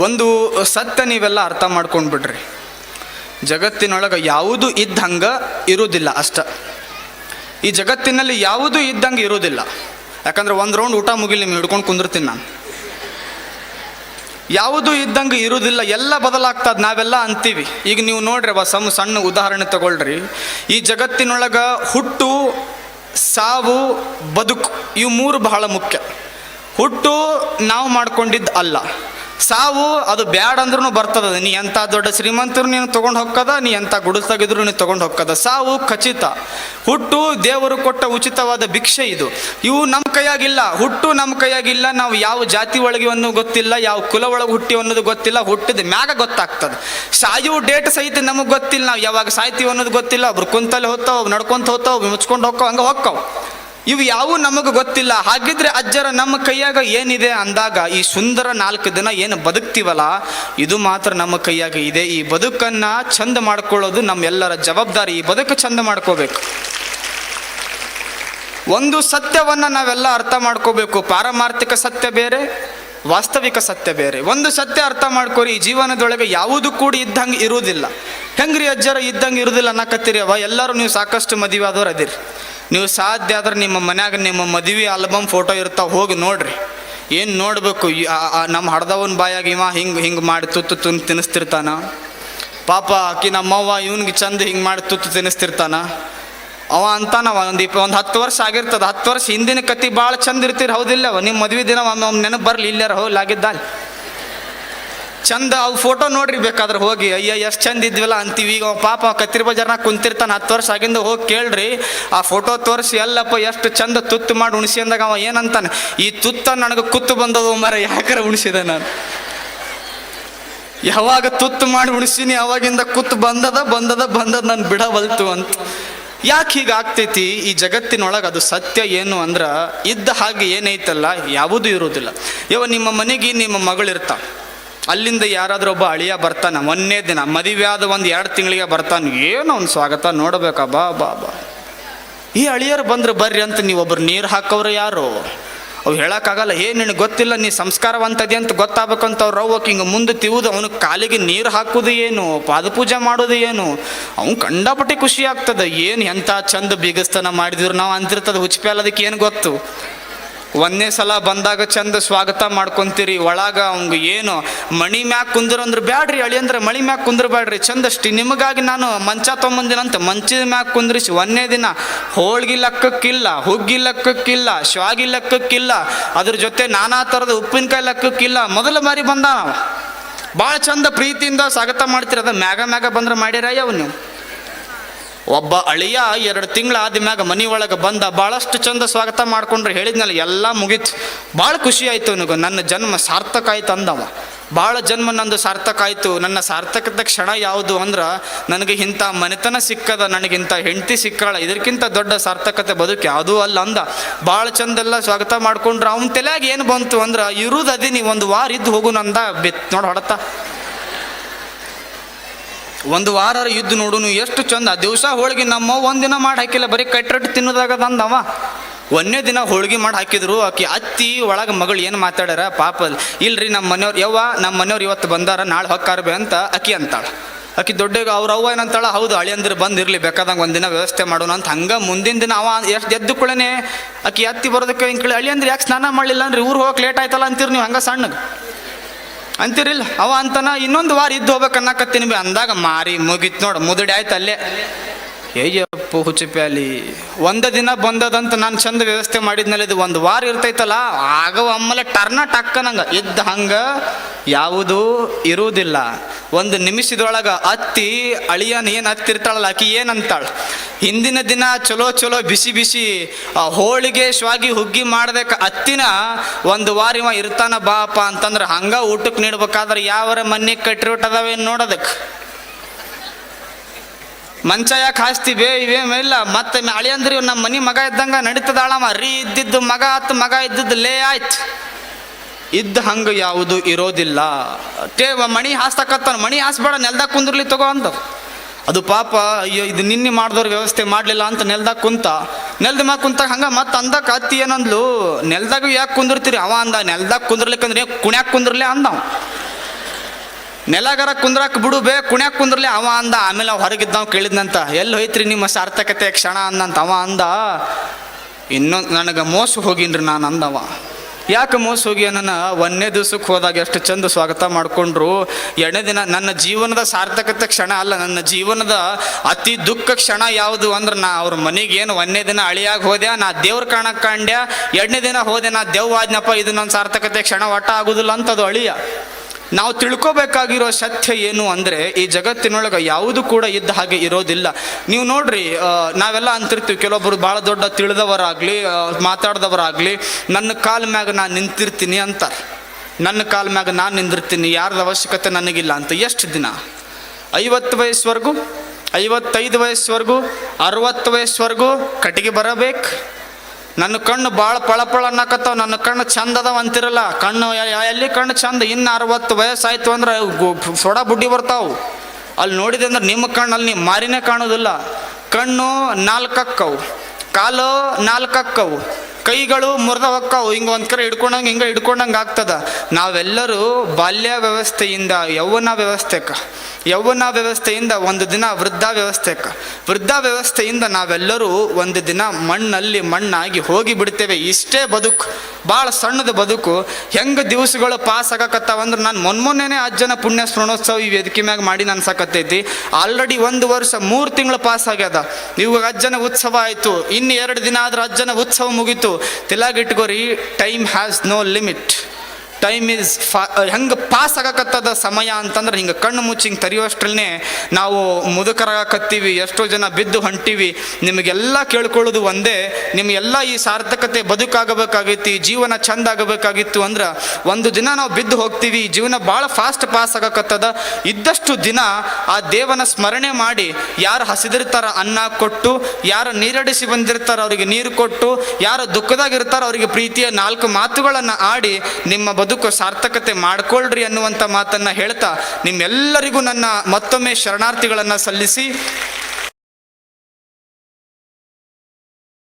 ಒಂದು ಸತ್ಯ ನೀವೆಲ್ಲ ಅರ್ಥ ಮಾಡ್ಕೊಂಡ್ಬಿಡ್ರಿ. ಜಗತ್ತಿನೊಳಗೆ ಯಾವುದು ಇದ್ದಂಗೆ ಇರುವುದಿಲ್ಲ ಅಷ್ಟ. ಈ ಜಗತ್ತಿನಲ್ಲಿ ಯಾವುದು ಇದ್ದಂಗೆ ಇರೋದಿಲ್ಲ ಯಾಕಂದ್ರೆ ಒಂದು ರೌಂಡ್ ಊಟ ಮುಗಿಲಿ ನಿಮ್ಗೆ ಹಿಡ್ಕೊಂಡು ಕುಂದಿರ್ತೀನಿ ನಾನು. ಯಾವುದು ಇದ್ದಂಗೆ ಇರುವುದಿಲ್ಲ, ಎಲ್ಲ ಬದಲಾಗ್ತದ ನಾವೆಲ್ಲ ಅಂತೀವಿ. ಈಗ ನೀವು ನೋಡ್ರಿ ಅವ ಸಮ ಸಣ್ಣ ಉದಾಹರಣೆ ತಗೊಳ್ರಿ. ಈ ಜಗತ್ತಿನೊಳಗೆ ಹುಟ್ಟು, ಸಾವು, ಬದುಕು, ಇವು ಮೂರು ಬಹಳ ಮುಖ್ಯ. ಹುಟ್ಟು ನಾವು ಮಾಡ್ಕೊಂಡಿದ್ದು ಅಲ್ಲ. ಸಾವು ಅದು ಬ್ಯಾಡ್ ಅಂದ್ರೂ ಬರ್ತದ. ನೀ ಎಂಥ ದೊಡ್ಡ ಶ್ರೀಮಂತರು ನೀನು ತಗೊಂಡು ಹೋಗ್ಕದ ನೀ ಎಂಥ ಗುಡಿಸ್ದಾಗಿದ್ರು ನೀನು ತಗೊಂಡು ಹೋಗ್ಕದ ಸಾವು ಖಚಿತ. ಹುಟ್ಟು ದೇವರು ಕೊಟ್ಟ ಉಚಿತವಾದ ಭಿಕ್ಷೆ ಇದು. ಇವು ನಮ್ಮ ಕೈಯಾಗಿಲ್ಲ. ಹುಟ್ಟು ನಮ್ಮ ಕೈಯಾಗಿಲ್ಲ. ನಾವು ಯಾವ ಜಾತಿ ಒಳಗೆ ಅನ್ನೋ ಗೊತ್ತಿಲ್ಲ, ಯಾವ ಕುಲ ಒಳಗೆ ಹುಟ್ಟಿ ಅನ್ನೋದು ಗೊತ್ತಿಲ್ಲ. ಹುಟ್ಟಿದ ಮ್ಯಾಗ ಗೊತ್ತಾಗ್ತದೆ. ಸಾಯು ಡೇಟ್ ಸಹಿತ ನಮಗೆ ಗೊತ್ತಿಲ್ಲ. ನಾವು ಯಾವಾಗ ಸಾಯ್ತೀವಿ ಅನ್ನೋದು ಗೊತ್ತಿಲ್ಲ. ಒಬ್ರು ಕುಂತಲ್ಲಿ ಹೋಗ್ತಾವ, ಒಬ್ರು ನಡ್ಕೊಂತ ಹೋಗ್ತಾವ ಮುಚ್ಕೊಂಡು ಹೋಗ್ಕೋ ಹಂಗೆ ಹೋಗ್ತಾವ ಇವು ಯಾವು ನಮಗೆ ಗೊತ್ತಿಲ್ಲ. ಹಾಗಿದ್ರೆ ಅಜ್ಜರ ನಮ್ಮ ಕೈಯಾಗ ಏನಿದೆ ಅಂದಾಗ ಈ ಸುಂದರ ನಾಲ್ಕು ದಿನ ಏನು ಬದುಕ್ತೀವಲ್ಲ, ಇದು ಮಾತ್ರ ನಮ್ಮ ಕೈಯಾಗ ಇದೆ. ಈ ಬದುಕನ್ನ ಚಂದ ಮಾಡ್ಕೊಳ್ಳೋದು ನಮ್ಮೆಲ್ಲರ ಜವಾಬ್ದಾರಿ. ಈ ಬದುಕು ಚಂದ ಮಾಡ್ಕೋಬೇಕು. ಒಂದು ಸತ್ಯವನ್ನ ನಾವೆಲ್ಲ ಅರ್ಥ ಮಾಡ್ಕೋಬೇಕು. ಪಾರಮಾರ್ಥಿಕ ಸತ್ಯ ಬೇರೆ, ವಾಸ್ತವಿಕ ಸತ್ಯ ಬೇರೆ. ಒಂದು ಸತ್ಯ ಅರ್ಥ ಮಾಡ್ಕೋರಿ, ಈ ಜೀವನದೊಳಗೆ ಯಾವುದು ಕೂಡ ಇದ್ದಂಗೆ ಇರುವುದಿಲ್ಲ. ಹೆಂಗ್ರಿ ಅಜ್ಜರ ಇದ್ದಂಗೆ ಇರುವುದಿಲ್ಲ ಅನ್ನಕತ್ತೀರಿ ಅವ ಎಲ್ಲರೂ ನೀವು ಸಾಕಷ್ಟು ಮದುವೆ ಆದವ್ರು ಅದಿರಿ ನೀವು ಸಾಧ್ಯ ಆದ್ರೆ ನಿಮ್ಮ ಮನ್ಯಾಗ ನಿಮ್ಮ ಮದುವೆ ಆಲ್ಬಮ್ ಫೋಟೋ ಇರ್ತಾವ, ಹೋಗಿ ನೋಡ್ರಿ. ಏನು ನೋಡಬೇಕು? ನಮ್ಮ ಹಡ್ದವನ ಬಾಯಾಗ ಇವ ಹಿಂಗೆ ಹಿಂಗೆ ಮಾಡಿ ತುತ್ತು ತುನ್ ತಿನ್ನಿಸ್ತಿರ್ತಾನ. ಪಾಪ ಆಕಿ ನಮ್ಮವ್ವ ಇವನ್ಗೆ ಚಂದ ಹಿಂಗೆ ಮಾಡಿ ತುತ್ತು ತಿನ್ನಿಸ್ತಿರ್ತಾನ. ಅವ ಅಂತಾನವ ಒಂದು ಇಪ್ಪ ಒಂದು ಹತ್ತು ವರ್ಷ ಆಗಿರ್ತದೆ. ಹತ್ತು ವರ್ಷ ಹಿಂದಿನ ಕತಿ ಭಾಳ ಚಂದ ಇರ್ತೀರಿ ಹೌದಿಲ್ಲವ ನಿಮ್ಮ ಮದುವೆ ದಿನ ಒಮ್ಮೆ ಒಮ್ಮೆ ನೆನಪು ಬರಲಿ ಇಲ್ಲಾರ ಹೋಗ್ಲಾಗಿದ್ದ ಚಂದ ಅವು ಫೋಟೋ ನೋಡ್ರಿ ಬೇಕಾದ್ರೆ ಹೋಗಿ. ಅಯ್ಯ, ಎಷ್ಟು ಚಂದ ಇದ್ವಿಲ್ಲ ಅಂತೀವಿ. ಈಗ ಪಾಪ ಕತ್ತಿರಿ ಬಜಾರ್ನಾಗ ಕುಂತಿರ್ತಾನೆ ಹತ್ತು ವರ್ಷ ಆಗಿಂದ ಹೋಗಿ ಕೇಳ್ರಿ. ಆ ಫೋಟೋ ತೋರಿಸಿ ಎಲ್ಲಪ್ಪ ಎಷ್ಟು ಚಂದ ತುತ್ತು ಮಾಡಿ ಉಣಿಸಿ ಅಂದಾಗ ಅವ ಏನಂತಾನೆ, ಈ ತುತ್ತ ನನಗೆ ಕುತ್ತು ಬಂದದ ಮರ ಯಾಕಾರ ಉಣಿಸಿದೆ ನಾನು? ಯಾವಾಗ ತುತ್ತು ಮಾಡಿ ಉಣಿಸಿನಿ, ಅವಾಗಿಂದ ಕುತ್ತು ಬಂದದ ಬಂದದ ಬಂದದ, ನಾನು ಬಿಡವಲ್ತು ಅಂತ. ಯಾಕೆ ಹೀಗೆ ಆಗ್ತೈತಿ? ಈ ಜಗತ್ತಿನೊಳಗೆ ಅದು ಸತ್ಯ ಏನು ಅಂದ್ರೆ, ಇದ್ದ ಹಾಗೆ ಏನೈತಲ್ಲ, ಯಾವುದೂ ಇರುವುದಿಲ್ಲ ಇವ ನಿಮ್ಮ ಮನೆಗೆ ನಿಮ್ಮ ಮಗಳಿರ್ತಾಳೆ. ಅಲ್ಲಿಂದ ಯಾರಾದರೂ ಒಬ್ಬ ಅಳಿಯ ಬರ್ತಾನೆ, ಮೊನ್ನೆ ದಿನ, ಮದುವೆ ಆದ ಒಂದು ಎರಡು ತಿಂಗಳಿಗೆ ಬರ್ತಾನೆ, ಏನೋ ಒಂದು ಸ್ವಾಗತ, ನೋಡಬೇಕಾ, ಬಾ ಬಾ ಬಾ. ಈ ಅಳಿಯರು ಬಂದ್ರೆ, ಬರ್ರಿ ಅಂತ ನೀವು ಒಬ್ರು ನೀರು ಹಾಕೋರು ಯಾರು? ಅವು ಹೇಳೋಕ್ಕಾಗಲ್ಲ, ಏ, ನಿನಗೆ ಗೊತ್ತಿಲ್ಲ, ನೀ ಸಂಸ್ಕಾರವಂತದೆ ಅಂತ ಗೊತ್ತಾಗಬೇಕಂತ ಅವ್ರು ರವ್ವಕ್ಕೆ ಹಿಂಗೆ ಮುಂದೆ ತಿವುದು ಅವನು ಕಾಲಿಗೆ ನೀರು ಹಾಕೋದು ಏನು? ಪಾದಪೂಜೆ ಮಾಡೋದು ಏನು? ಅವ್ನು ಕಂಡಪಟ್ಟಿ ಖುಷಿ ಆಗ್ತದೆ, ಏನು ಎಂಥ ಚಂದ ಬೀಗಸ್ತನ ಮಾಡಿದ್ರು ನಾವು ಅಂತಿರ್ತದೆ ಹುಚ್ಚಪೆ ಅದಕ್ಕೆ ಏನು ಗೊತ್ತು? ಒಂದನೇ ಸಲ ಬಂದಾಗ ಚಂದ ಸ್ವಾಗತ ಮಾಡ್ಕೊಂತೀರಿ. ಒಳಗ ಅವಂಗ ಏನು, ಮಣಿ ಮ್ಯಾಗ ಕುಂದ್ರ ಅಂದ್ರೆ ಬ್ಯಾಡ್ರಿ ಅಳಿ ಅಂದ್ರೆ ಮಣಿ ಮ್ಯಾಗ ಕುಂದ್ರ ಬ್ಯಾಡ್ರಿ. ಚಂದಷ್ಟಿ ನಿಮಗಾಗಿ ನಾನು ಮಂಚ ತೊಗೊಂಬಂದಿನಂತ ಮಂಚದ ಮ್ಯಾಗ ಕುಂದ್ರಿಸಿ ಒಂದನೇ ದಿನ ಹೋಳ್ಗಿ ಲಕ್ಕಕ್ಕಿಲ್ಲ, ಹುಗ್ಗಿ ಲಕ್ಕಕ್ಕಿಲ್ಲ, ಶ್ವಾಗಿ ಲಕ್ಕಕ್ಕಿಲ್ಲ, ಅದ್ರ ಜೊತೆ ನಾನಾ ಥರದ ಉಪ್ಪಿನಕಾಯಿ ಲಕ್ಕಕ್ಕಿಲ್ಲ. ಮೊದಲ ಬಾರಿ ಬಂದ ಭಾಳ ಚಂದ ಪ್ರೀತಿಯಿಂದ ಸ್ವಾಗತ ಮಾಡ್ತೀರಿ. ಅದ ಮ್ಯಾಗ ಮ್ಯಾಗ ಬಂದ್ರೆ ಮಾಡ್ಯಾರ ಯಾವ ನೀವು. ಒಬ್ಬ ಅಳಿಯ ಎರಡು ತಿಂಗಳ ಆದ್ಮ್ಯಾಗ ಮನೆ ಒಳಗೆ ಬಂದ ಭಾಳಷ್ಟು ಚಂದ ಸ್ವಾಗತ ಮಾಡ್ಕೊಂಡ್ರೆ ಹೇಳಿದ್ನಲ್ಲ, ಎಲ್ಲ ಮುಗೀತು. ಭಾಳ ಖುಷಿ ಆಯ್ತು ನನಗೆ ನನ್ನ ಜನ್ಮ ಸಾರ್ಥಕ ಆಯ್ತು ಅಂದವ. ಭಾಳ ಜನ್ಮ ನಂದು ಸಾರ್ಥಕ ಆಯ್ತು. ನನ್ನ ಸಾರ್ಥಕದ ಕ್ಷಣ ಯಾವುದು ಅಂದ್ರೆ, ನನಗೆ ಇಂಥ ಮನೆತನ ಸಿಕ್ಕದ, ನನಗಿಂತ ಹೆಂಡತಿ ಸಿಕ್ಕಾಳ ಇದಕ್ಕಿಂತ ದೊಡ್ಡ ಸಾರ್ಥಕತೆ ಬದುಕು ಯಾವುದೂ ಅಲ್ಲ ಅಂದ. ಭಾಳ ಚಂದೆಲ್ಲ ಸ್ವಾಗತ ಮಾಡ್ಕೊಂಡ್ರೆ. ಅವನ ತಲೆಯಾಗ ಏನು ಬಂತು ಅಂದ್ರೆ ಇರುವುದು ಅದೀನಿ, ಒಂದು ವಾರ ಇದ್ದು ಹೋಗು ನಂದ. ಬಿತ್ ನೋಡಿ ಹೊಡತ. ಒಂದು ವಾರ ಯುದ್ಧ ನೋಡುನು, ಎಷ್ಟು ಚಂದ. ದಿವಸ ಹೋಳಿಗೆ ನಮ್ಮ ಒಂದಿನ ಮಾಡಿ ಹಾಕಿಲ್ಲ, ಬರೀ ಕಟ್ರಟ್ ತಿನ್ನೋದಾಗ ಅಂದವ ಒಂದನೇ ದಿನ ಹೋಳಿಗೆ ಮಾಡಿ ಹಾಕಿದ್ರು, ಆಕೆ ಅತ್ತಿ ಒಳಗೆ ಮಗಳು ಏನು ಮಾತಾಡ್ಯಾರ, ಪಾಪ, ಇಲ್ರಿ ನಮ್ಮ ಮನೆಯವ್ರು, ಯವ್ವ ನಮ್ಮ ಮನೆಯವ್ರು ಇವತ್ತು ಬಂದಾರ, ನಾಳೆ ಹೊಕ್ಕಾರ ಬೇ ಅಂತ ಅಕ್ಕಿ ಅಂತಾಳೆ. ಆಕೆ ದೊಡ್ಡಗ, ಅವ್ರ ಅವ್ವ ಏನಂತಾಳ, ಹೌದು ಅಳಿಯಂದ್ರೆ ಬಂದಿರಲಿ ಬೇಕಾದಂಗೆ ಒಂದಿನ ವ್ಯವಸ್ಥೆ ಮಾಡೋಣ ಅಂತ ಹಂಗೆ ಮುಂದಿನ ದಿನ ಅವ ಎಷ್ಟು ಎದ್ದು ಕೂಡಲೇ, ಆಕೆ ಅತ್ತಿ ಬರೋದಕ್ಕೆ ಹಿಂಗೆ ಹಳಿ ಅಳಿಯಂದ್ರೆ ಯಾಕೆ ಸ್ನಾನ ಮಾಡಲಿಲ್ಲ ಅಂದ್ರೆ ಊರು ಹೋಗಕ್ಕೆ ಲೇಟ್ ಆಯ್ತಲ್ಲ ಅಂತೀರಿ ನೀವು ಹಂಗೆ ಸಣ್ಣಗೆ. ಅಂತಿರಿಲ್ಲ ಅವ ಅಂತನ ಇನ್ನೊಂದು ವಾರ ಇದ್ದು ಹೋಗ್ಬೇಕು ಅನ್ನಕತ್ತೀನಿ ಬಿ, ಅಂದಾಗ ಮಾರಿ ಮುಗಿತ್ ನೋಡು, ಮುದುಡಿ ಆಯ್ತು ಅಲ್ಲೇ. ಏಯ್ಯಪ್ಪ ಹುಚ್ಚಿಪ್ಯಾಲಿ? ಒಂದ ದಿನ ಬಂದದಂತ ನಾನು ಚಂದ ವ್ಯವಸ್ಥೆ ಮಾಡಿದ್ಮೇಲೆ ಇದು ಒಂದು ವಾರ ಇರ್ತೈತಲ್ಲ ಆಗ ಒಮ್ಮಲೆ ಟರ್ನ ಟಕ್ಕನಂಗ ಇದ್ದ ಹಂಗ ಯಾವುದು ಇರುವುದಿಲ್ಲ. ಒಂದು ನಿಮಿಷದೊಳಗ ಅತ್ತಿ ಅಳಿಯನ್ ಏನು ಹತ್ತಿರ್ತಾಳಲ್ಲ ಆಕಿ ಏನಂತಾಳ? ಹಿಂದಿನ ದಿನ ಚಲೋ ಚಲೋ ಬಿಸಿ ಬಿಸಿ ಆ ಹೋಳಿಗೆ ಶ್ವಾಗಿ ಹುಗ್ಗಿ ಮಾಡ್ದಕ್ಕೆ ಅತ್ತಿನ ಒಂದು ವಾರ ಇವ ಇರ್ತಾನ ಬಾಪ ಅಂತಂದ್ರೆ ಹಂಗ ಊಟಕ್ಕೆ ನೀಡ್ಬೇಕಾದ್ರೆ ಯಾವ ಮನೆಗೆ ಕಟ್ಟಿರೋಟದವೇನು ನೋಡೋದಕ್ಕೆ ಮಂಚ ಯಾಕೆ ಬೇ ಇವೇನು ಇಲ್ಲ ಮತ್ತೆ ಅಳಿ ಅಂದ್ರೆ ಇವ್ ನಮ್ಮ ಮನಿ ಮಗ ಇದ್ದಂಗ ನಡೀತದಾಳಮ್ಮ ರೀ ಇದ್ದಿದ್ದು ಮಗ ಆತು ಮಗ ಇದ್ದಿದ್ದು ಲೇ ಆಯ್ತು. ಇದ್ದ ಹಂಗ ಯಾವುದು ಇರೋದಿಲ್ಲ. ಟೇ ಮಣಿ ಹಾಸ್ತಕತ್ತಾನ ಮಣಿ ಹಾಸ್ಬೇಡ, ನೆಲ್ದಾಗ ಕುಂದ್ರಲಿ ತಗೋ ಅಂತ ಅದು ಪಾಪ, ಅಯ್ಯೋ, ಇದು ನಿನ್ನೆ ಮಾಡಿದವ್ರ ವ್ಯವಸ್ಥೆ ಮಾಡಲಿಲ್ಲ ಅಂತ ನೆಲ್ದಾಗ ಕುಂತ. ನೆಲ್ದ ಮ್ಯಾಗ ಕುಂತಾಗ ಹಂಗ ಮತ್ತೆ ಅಂದಾಗ ಅತ್ತಿ ಏನಂದ್ಲು, ನೆಲ್ದಾಗ ಯಾಕೆ ಕುಂದಿರ್ತೀರಿ? ಅವ ಅಂದ, ನೆಲ್ದಾಗ ಕುಂದಿರ್ಲಿಕ್ಕಂದ್ರೆ ಕುಣ್ಯಾಕ ಕುಂದ್ರಲೆ ಅಂದವ. ನೆಲಗರ ಕುಂದ್ರಾಕ್ ಬಿಡು ಬೇ, ಕುಣ್ಯಾಕ್ ಕುಂದ್ರಲಿ ಅವ ಅಂದ. ಆಮೇಲೆ ನಾವು ಕೇಳಿದ್ನಂತ. ಎಲ್ಲಿ ಹೋಯ್ತ್ರಿ ನಿಮ್ಮ ಸಾರ್ಥಕತೆ ಕ್ಷಣ ಅಂದಂತ ಅವ ಅಂದ. ಇನ್ನೊಂದು ನನಗೆ ಮೋಸ ಹೋಗಿನ್ರಿ ನಾನು ಅಂದವ. ಯಾಕೆ ಮೋಸ ಹೋಗಿ ನನ್ನ ಒಂದನೇ ದಿವ್ಸಕ್ಕೆ ಹೋದಾಗ ಎಷ್ಟು ಚಂದ ಸ್ವಾಗತ ಮಾಡಿಕೊಂಡ್ರು. ಎರಡನೇ ದಿನ ನನ್ನ ಜೀವನದ ಸಾರ್ಥಕತೆ ಕ್ಷಣ ಅಲ್ಲ, ನನ್ನ ಜೀವನದ ಅತಿ ದುಃಖ ಕ್ಷಣ ಯಾವುದು ಅಂದ್ರೆ ನಾ ಅವ್ರ ಮನೆಗೆ ಏನು ಒಂದನೇ ದಿನ ಅಳಿಯಾಗಿ ಹೋದೆ, ನಾ ದೇವ್ರ ಕಾಣಕ್ಕೆ ಕಂಡ್ಯ. ಎರಡನೇ ದಿನ ಹೋದೆ, ನಾ ದೇವ್ ಆದ್ನಪ್ಪ, ಇದು ನನ್ನ ಸಾರ್ಥಕತೆ ಕ್ಷಣ, ಒಟ್ಟ ಆಗೋದಿಲ್ಲ ಅಂತ ಅದು ಅಳಿಯ. ನಾವು ತಿಳ್ಕೊಬೇಕಾಗಿರೋ ಸತ್ಯ ಏನು ಅಂದರೆ ಈ ಜಗತ್ತಿನೊಳಗೆ ಯಾವುದು ಕೂಡ ಇದ್ದ ಹಾಗೆ ಇರೋದಿಲ್ಲ. ನೀವು ನೋಡ್ರಿ ನಾವೆಲ್ಲ ಅಂತಿರ್ತೀವಿ ಕೆಲವೊಬ್ಬರು ಭಾಳ ದೊಡ್ಡ ತಿಳಿದವರಾಗಲಿ ಮಾತಾಡ್ದವರಾಗಲಿ, ನನ್ನ ಕಾಲ ಮ್ಯಾಗ ನಾನು ನಿಂತಿರ್ತೀನಿ ಅಂತಾರೆ. ನನ್ನ ಕಾಲ ಮ್ಯಾಗ ನಾನು ನಿಂದಿರ್ತೀನಿ, ಯಾರ್ದ ಅವಶ್ಯಕತೆ ನನಗಿಲ್ಲ ಅಂತ. ಎಷ್ಟು ದಿನ? ಐವತ್ತು ವಯಸ್ಸುವರೆಗೂ? ಐವತ್ತೈದು ವಯಸ್ಸುವರೆಗೂ? ಅರವತ್ತು ವಯಸ್ಸುವರೆಗೂ? ಕಟ್ಟಿಗೆ ಬರಬೇಕು? ನನ್ನ ಕಣ್ಣು ಭಾಳ ಪಳಪಳ ಅನ್ನಕತ್ತಾವ, ನನ್ನ ಕಣ್ಣು ಚಂದ ಅದಾವ ಅಂತಿರಲ್ಲ. ಕಣ್ಣು ಎಲ್ಲಿ ಕಣ್ಣು ಚಂದ? ಇನ್ನು ಅರವತ್ತು ವಯಸ್ಸಾಯ್ತು ಅಂದ್ರೆ ಸೊಡ ಬುಡ್ಡಿ ಬರ್ತಾವು. ಅಲ್ಲಿ ನೋಡಿದೆ ಅಂದ್ರೆ ನಿಮ್ಮ ಕಣ್ಣಲ್ಲಿ ನೀವು ಮಾರಿನೇ ಕಾಣೋದಿಲ್ಲ. ಕಣ್ಣು ನಾಲ್ಕಕ್ಕವು, ಕಾಲು ನಾಲ್ಕಕ್ಕವು. ಕೈಗಳು ಮುರಿದ ಹೊಕ್ಕವು ಹಿಂಗೆ ಒಂದು ಕಡೆ ಹಿಡ್ಕೊಂಡಂಗೆ, ಹಿಂಗೆ ಹಿಡ್ಕೊಂಡಂಗೆ ಆಗ್ತದ. ನಾವೆಲ್ಲರೂ ಬಾಲ್ಯ ವ್ಯವಸ್ಥೆಯಿಂದ, ಯೌವನ ವ್ಯವಸ್ಥೆಕ. ಯೌವನ ವ್ಯವಸ್ಥೆಯಿಂದ ಒಂದು ದಿನ ವೃದ್ಧ ವ್ಯವಸ್ಥೆಕ. ವೃದ್ಧ ವ್ಯವಸ್ಥೆಯಿಂದ ನಾವೆಲ್ಲರೂ ಒಂದು ದಿನ ಮಣ್ಣಲ್ಲಿ ಮಣ್ಣಾಗಿ ಹೋಗಿ ಬಿಡ್ತೇವೆ ಇಷ್ಟೇ ಬದುಕು. ಭಾಳ ಸಣ್ಣದ ಬದುಕು. ಹೆಂಗೆ ದಿವಸಗಳು ಪಾಸ್ ಆಗಕತ್ತಾವಂದ್ರೆ ನಾನು ಮೊನ್ಮೊನ್ನೆನೇ ಅಜ್ಜನ ಪುಣ್ಯ ಸ್ಮರಣೋತ್ಸವ ಈ ವೇದಿಕೆ ಮ್ಯಾಗ ಮಾಡಿ ನಾನು ಸಾಕತ್ತೈತಿ. ಆಲ್ರೆಡಿ ಒಂದು ವರ್ಷ ಮೂರು ತಿಂಗಳು ಪಾಸ್ ಆಗ್ಯದ. ಇವಾಗ ಅಜ್ಜನ ಉತ್ಸವ ಆಯಿತು. ಇನ್ನು ಎರಡು ದಿನ ಆದ್ರೆ ಅಜ್ಜನ ಉತ್ಸವ ಮುಗೀತು. ತಿಲಾಗಿಟ್ಕೋರಿ time has no limit time is ಫಾ ಹೆಂಗೆ ಪಾಸ್ ಆಗಕತ್ತದ ಸಮಯ ಅಂತಂದ್ರೆ ಹಿಂಗೆ ಕಣ್ಣು ಮುಚ್ಚಿ ಹಿಂಗೆ ತೆರೆಯುವಷ್ಟರಲ್ಲೇ ನಾವು ಮುದುಕರಾಗಕತ್ತೀವಿ, ಎಷ್ಟೋ ಜನ ಬಿದ್ದು ಹೊಂಟೀವಿ. ನಿಮಗೆಲ್ಲ ಕೇಳ್ಕೊಳ್ಳೋದು ಒಂದೇ ನಿಮಗೆಲ್ಲ ಈ ಸಾರ್ಥಕತೆ ಬದುಕಾಗಬೇಕಾಗೈತಿ ಜೀವನ ಚಂದ ಆಗಬೇಕಾಗಿತ್ತು ಅಂದ್ರೆ ಒಂದು ದಿನ ನಾವು ಬಿದ್ದು ಹೋಗ್ತೀವಿ, ಜೀವನ ಭಾಳ ಫಾಸ್ಟ್ ಪಾಸ್ ಆಗಕತ್ತದ. ಇದ್ದಷ್ಟು ದಿನ ಆ ದೇವನ ಸ್ಮರಣೆ ಮಾಡಿ ಯಾರು ಹಸಿದಿರ್ತಾರ ಅನ್ನ ಕೊಟ್ಟು, ಯಾರು ನೀರಡಿಸಿ ಬಂದಿರ್ತಾರ ಅವರಿಗೆ ನೀರು ಕೊಟ್ಟು, ಯಾರು ದುಃಖದಾಗಿರ್ತಾರೋ ಅವರಿಗೆ ಪ್ರೀತಿಯ ನಾಲ್ಕು ಮಾತುಗಳನ್ನು ಆಡಿ ನಿಮ್ಮ ಬದುಕು ಸಾರ್ಥಕತೆ ಮಾಡ್ಕೊಳ್ರಿ ಅನ್ನುವಂಥ ಮಾತನ್ನು ಹೇಳ್ತಾ ನಿಮ್ಮೆಲ್ಲರಿಗೂ ನನ್ನ ಮತ್ತೊಮ್ಮೆ ಶರಣಾರ್ಥಿಗಳನ್ನು ಸಲ್ಲಿಸಿ